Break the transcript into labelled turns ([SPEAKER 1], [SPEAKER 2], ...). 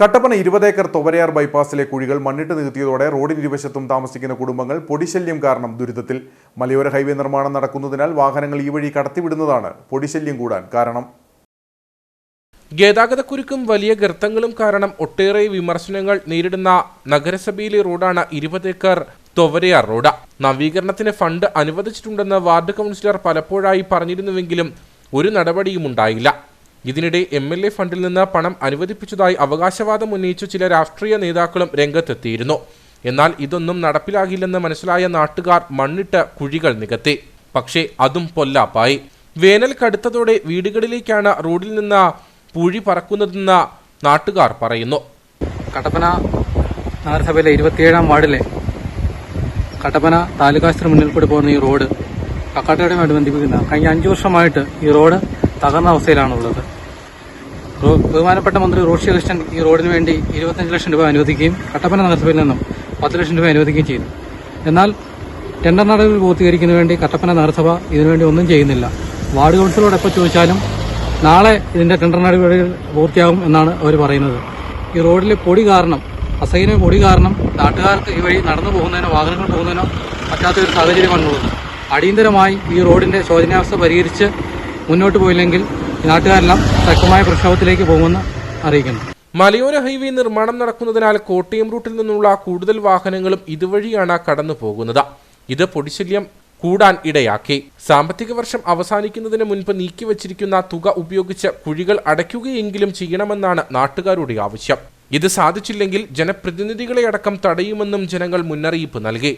[SPEAKER 1] കട്ടപ്പന ഇരുപതേക്കർ തൊവരയാർ ബൈപ്പാസിലെ കുഴികൾ മണ്ണിട്ട് നികത്തിയതോടെ റോഡിന് ഇരുവശത്തും താമസിക്കുന്ന കുടുംബങ്ങൾ പൊടിശല്യം കാരണം ദുരിതത്തിൽ. മലയോര ഹൈവേ നിർമ്മാണം നടക്കുന്നതിനാൽ വാഹനങ്ങൾ ഈ വഴി കടത്തിവിടുന്നതാണ് പൊടിശല്യം കൂടാൻ കാരണം.
[SPEAKER 2] ഗതാഗതക്കുരുക്കും വലിയ ഗർത്തങ്ങളും കാരണം ഒട്ടേറെ വിമർശനങ്ങൾ നേരിടുന്ന നഗരസഭയിലെ റോഡാണ് ഇരുപതേക്കർ തൊവരയാർ റോഡ്. നവീകരണത്തിന് ഫണ്ട് അനുവദിച്ചിട്ടുണ്ടെന്ന് വാർഡ് കൗൺസിലർ പലപ്പോഴായി പറഞ്ഞിരുന്നുവെങ്കിലും ഒരു നടപടിയും ഉണ്ടായില്ല. ഇതിനിടെ എം എൽ എ ഫണ്ടിൽ നിന്ന് പണം അനുവദിപ്പിച്ചതായി അവകാശവാദം ഉന്നയിച്ചു ചില രാഷ്ട്രീയ നേതാക്കളും രംഗത്തെത്തിയിരുന്നു. എന്നാൽ ഇതൊന്നും നടപ്പിലാകില്ലെന്ന് മനസ്സിലായ നാട്ടുകാർ മണ്ണിട്ട് കുഴികൾ നികത്തി. പക്ഷേ അതും പൊല്ലാപ്പായി. വേനൽ കടുത്തതോടെ വീടുകളിലേക്കാണ് റോഡിൽ നിന്ന് പൂഴി പറക്കുന്നതെന്ന് നാട്ടുകാർ പറയുന്നു.
[SPEAKER 3] കട്ടപ്പന നഗരസഭയിലെ ഇരുപത്തിയേഴാം വാർഡിലെ കട്ടപ്പന താലൂക്കാശുപത്രി മുന്നിൽ കൂടി പോകുന്ന ഈ റോഡ് കക്കാട്ടയുടെയുമായിട്ട് ബന്ധിപ്പിക്കുന്ന കഴിഞ്ഞ അഞ്ചു വർഷമായിട്ട് ഈ റോഡ് തകർന്ന അവസ്ഥയിലാണുള്ളത്. ബഹുമാനപ്പെട്ട മന്ത്രി റോഷി കൃഷ്ണൻ ഈ റോഡിന് വേണ്ടി ഇരുപത്തഞ്ച് ലക്ഷം രൂപ അനുവദിക്കുകയും കട്ടപ്പന നഗരസഭയിൽ നിന്നും പത്ത് ലക്ഷം രൂപ അനുവദിക്കുകയും ചെയ്തു. എന്നാൽ ടെൻഡർ നടപടി പൂർത്തീകരിക്കുന്നതിന് വേണ്ടി കട്ടപ്പന നഗരസഭ ഇതിനുവേണ്ടി ഒന്നും ചെയ്യുന്നില്ല. വാർഡ് കൗൺസിലോട് എപ്പോൾ ചോദിച്ചാലും നാളെ ഇതിന്റെ ടെൻഡർ നടപടികൾ പൂർത്തിയാകും എന്നാണ് അവർ പറയുന്നത്. ഈ റോഡിലെ പൊടി കാരണം അസൈന പൊടി കാരണം നാട്ടുകാർക്ക് ഈ വഴി നടന്നു പോകുന്നതിനോ വാഹനങ്ങൾ പോകുന്നതിനോ പറ്റാത്ത ഒരു സാഹചര്യമാണുള്ളത്. അടിയന്തരമായി ഈ റോഡിന്റെ ശോചനാവസ്ഥ പരിഹരിച്ച് മുന്നോട്ട് പോയില്ലെങ്കിൽ നാട്ടുകാരെല്ലാം ശക്തമായ പ്രക്ഷോഭത്തിലേക്ക് പോകുമെന്ന് അറിയിക്കുന്നു.
[SPEAKER 2] മലയോര ഹൈവേ നിർമ്മാണം നടക്കുന്നതിനാൽ കോട്ടയം റൂട്ടിൽ നിന്നുള്ള കൂടുതൽ വാഹനങ്ങളും ഇതുവഴിയാണ് കടന്നു പോകുന്നത്. ഇത് പൊടിശല്യം കൂടാൻ ഇടയാക്കി. സാമ്പത്തിക വർഷം അവസാനിക്കുന്നതിന് മുൻപ് നീക്കിവച്ചിരിക്കുന്ന തുക ഉപയോഗിച്ച് കുഴികൾ അടയ്ക്കുകയെങ്കിലും ചെയ്യണമെന്നാണ് നാട്ടുകാരുടെ ആവശ്യം. ഇത് സാധിച്ചില്ലെങ്കിൽ ജനപ്രതിനിധികളെ അടക്കം തടയുമെന്നും ജനങ്ങൾ മുന്നറിയിപ്പ് നൽകി.